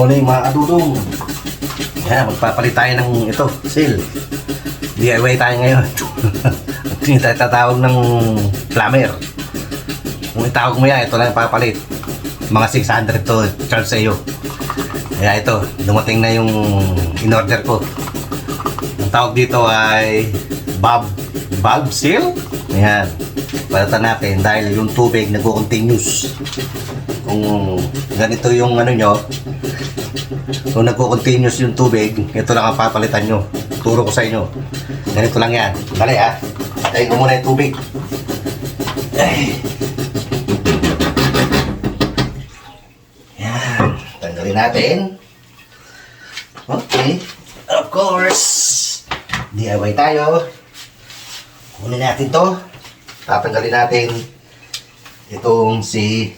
morning mga kadudong. Yan, magpapalit tayo ng ito, seal. DIY tayo ngayon. Hindi tayo tatawag ng plumber. Kung itawag mo yan, ito lang papalit. Mga 600 to charge sa iyo. Kaya ito, dumating na yung in-order ko. Ang tawag dito ay Bob Bulb Seal. Ayan. Palatan natin dahil yung tubig nag-continuous. Kung ganito yung ano nyo, kung nagko-continuous yung tubig, ito lang ang papalitan nyo. Turo ko sa inyo. Ganito lang yan. Dali ah. Tayo ko muna yung tubig. Ay. Yan. Tanggalin natin. Okay. Of course. DIY tayo. Kunin natin to. Tatanggalin natin itong si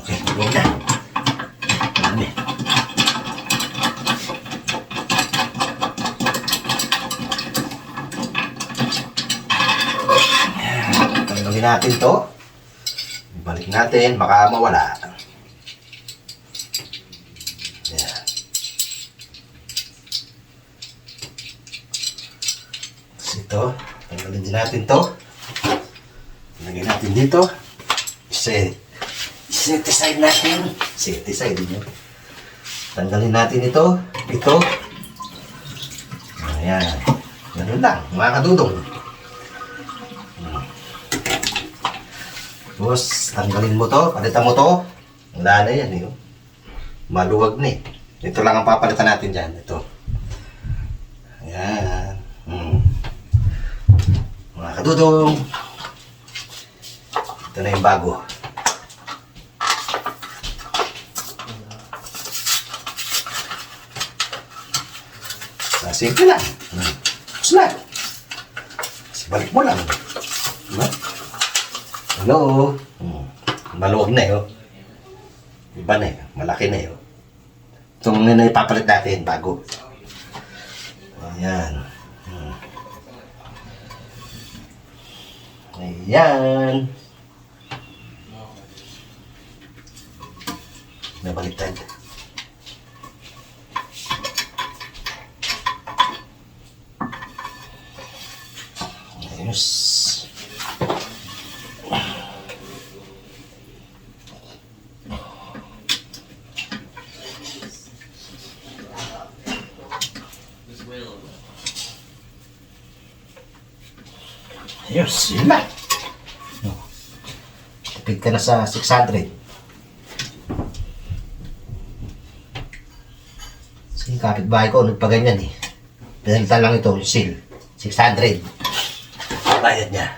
Okay, tuloy na. Dami. Ayan, Tanggalin natin to. Balik natin, baka mawala. Tapos ito, tanggalin din natin to. Lagyan natin dito. Set. Set aside natin. Set aside din yun. Tanggalin natin ito. Ito. Ayan. Ganun lang. Mga kadudong. Hmm. Tapos, tanggalin mo to. Palitan mo to. Wala na yan. Eh. oh. Maluwag na eh. Ito lang ang papalitan natin dyan. Ito. Ayan. Hmm. Mga kadudong. Ito na yung bago. Ah, simple lang. Hmm. Tapos na. Balik mo lang. Hello? Hmm. Maluwag na yun. Iba na yun. Malaki na yun. Itong na ipapalit natin bago. Ayan. Hmm. Ayan. Nabaliktad. Ayos. Ayos, yun lang. Oh. Tipid ka na sa 600. Sige, kapitbahay ko, nagpaganyan eh. Pinalitan lang ito, yung seal. 600. Bayad niya.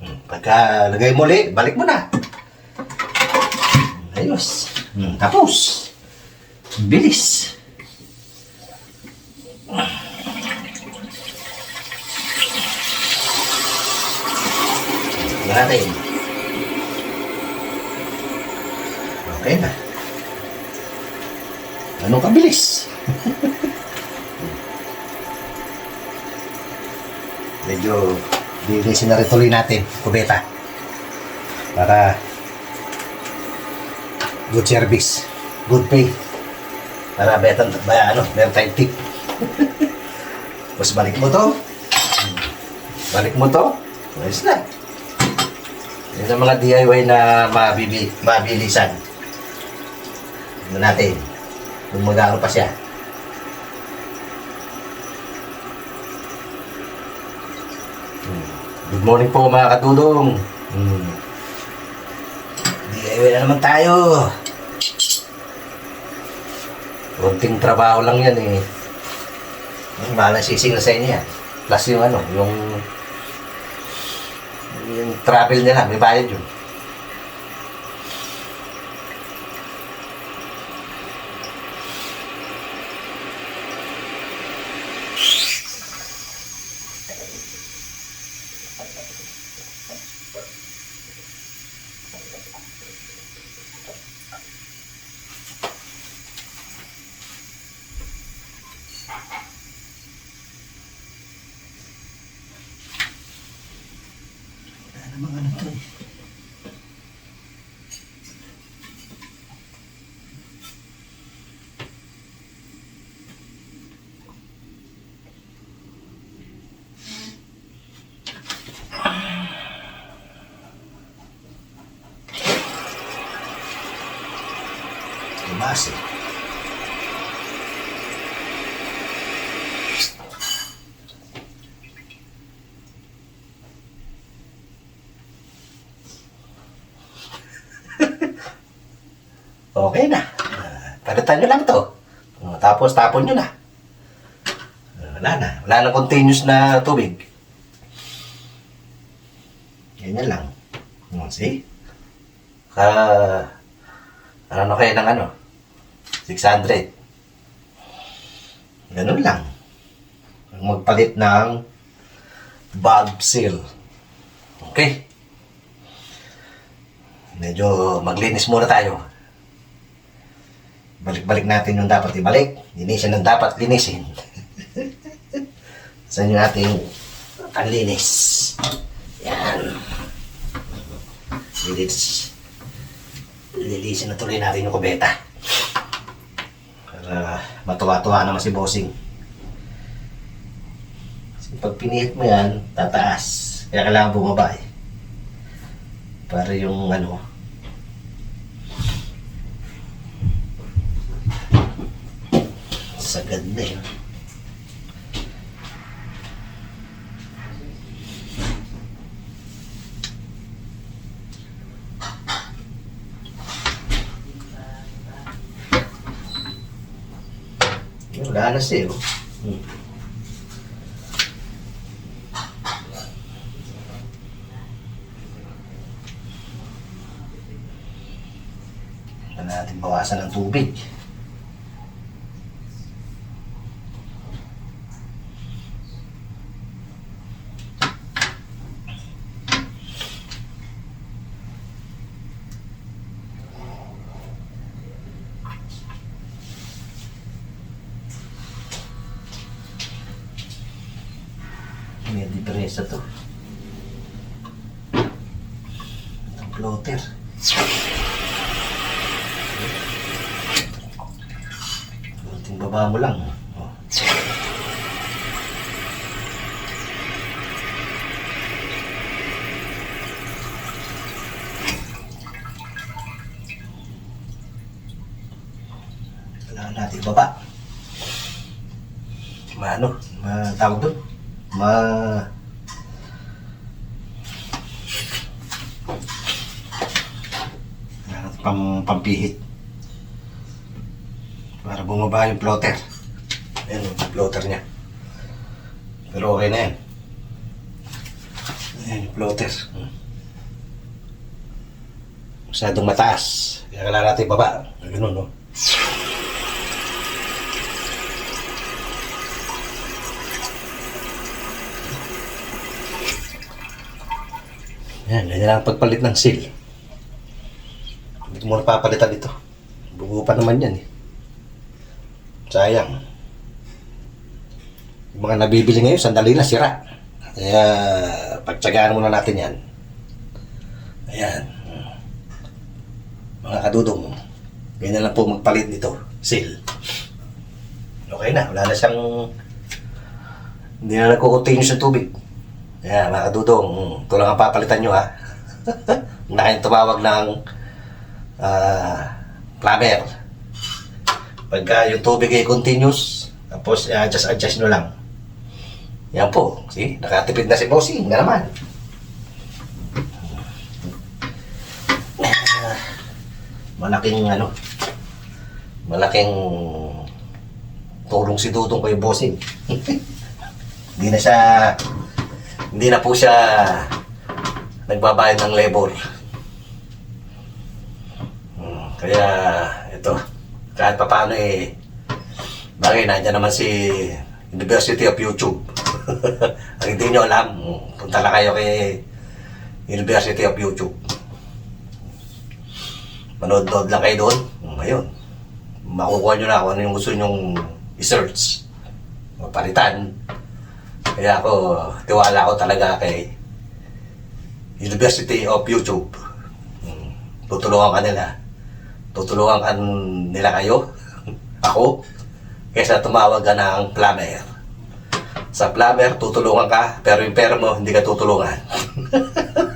Hmm. Pagka lagay mo ulit, balik mo na. Ayos. Hmm. Tapos. Bilis. Natin. Okay na. Anong kabilis? Medyo linisin na rin tuloy natin, kubeta. Para good service, good pay. Para betan, ba, ano, meron tayong tip. Tapos balik mo to. Balik mo to. Ayos na. Yan ang mga DIY na mabibi, mabilisan. Ano natin? Kung mag pa siya. Hmm. Good morning po mga katulong. Hmm. DIY na naman tayo. Konting trabaho lang yan eh. Mahal na sising na sa inyo yan. Plus yung ano, yung travel nila, may bayad yun. Eh. okay na. Palitan nyo lang to. Uh, tapos tapon nyo na. Wala na. Wala na continuous na tubig. Ganyan lang. Uh, see? Ka... ano na kayo ng ano? 600. Ganun lang. Magpalit ng bulb seal. Okay. Medyo maglinis muna tayo. Balik-balik natin yung dapat ibalik. Linisin ang dapat linisin. Saan yung ating panlinis? Yan. Lilis. Lilisin na tuloy natin yung kubeta. Matuwa-tuwa naman si Bossing. Kasi pag pinihit mo yan, tataas. Kaya kailangan bumaba eh. Para yung ano, sagad na eh. Yun, Na siya. oh. Hmm. Kailangan natin bawasan ng tubig. May diferensya to. Itong floater. Kunting baba mo lang. Oh. Kailangan natin baba. Maano? Ma tawag doon? Ma pam pampihit. Para bumaba yung plotter. Ayan yung plotter niya. Pero okay na yan. Ayan yung plotter. Hmm. Masyadong mataas. Kaya kailangan natin baba. Ganun, no? Yan, ganyan lang ang pagpalit ng seal. Hindi ko muna papalitan ito. Bugo pa naman yan eh. Sayang. Yung mga nabibili ngayon, sandali na sira. Kaya, pagtsagaan muna natin yan. Ayan. Mga kadudong, ganyan lang po magpalit nito. Seal. Okay na, wala na siyang hindi na nagkukontinue sa tubig. Ayan, mga kadudong, mm, ito lang ang papalitan nyo ha. na kayong tumawag ng ah, plumber. Pagka yung tubig ay continuous, tapos uh, adjust adjust nyo lang. Yan po, see, nakatipid na si Bossing na naman. Ah, malaking ano, malaking tulong si Dudong kay Bossing. Hindi na siya hindi na po siya nagbabayad ng labor. Hmm, Kaya ito, kahit pa paano eh, bagay nandiyan naman si University of YouTube. Ang hindi nyo alam, hmm, punta lang kayo kay University of YouTube. Manood-nood lang kayo doon. Hmm, Ayun. Makukuha nyo na kung ano yung gusto nyong i-search. Mapalitan. Kaya ako, tiwala ako talaga kay University of YouTube. Hmm, Tutulungan ka nila. Tutulungan ka nila kayo, ako, kaysa tumawag ka ng plumber. Sa plumber, tutulungan ka, pero yung pera mo, hindi ka tutulungan.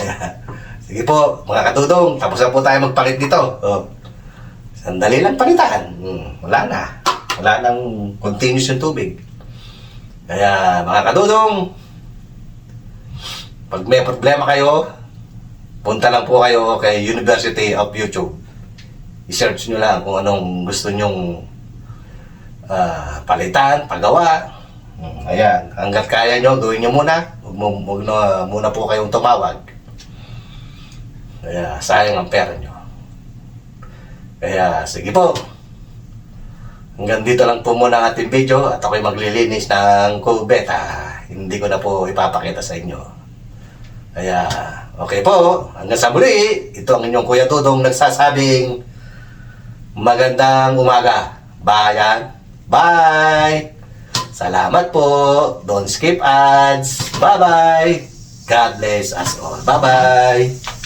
Sige po, mga katudong, tapos na po tayo magpalit dito. Oh. Sandali lang palitan. Hmm, wala na. Wala nang continuous yung tubig. Kaya, mga katudong, pag may problema kayo, punta lang po kayo kay University of YouTube. I-search nyo lang kung anong gusto nyong ah, palitan, pagawa. Hmm, Ayan, hanggat kaya nyo, gawin nyo muna. Huwag, mo, huwag na, muna po kayong tumawag. Kaya sayang ang pera nyo. Kaya sige po. Hanggang dito lang po muna ang ating video at ako'y maglilinis ng kubeta. Hindi ko na po ipapakita sa inyo. Kaya okay po. Hanggang sa muli. Ito ang inyong Kuya Tudong nagsasabing magandang umaga. Bayan. Bye! Salamat po. Don't skip ads. Bye-bye. God bless us all. Bye-bye.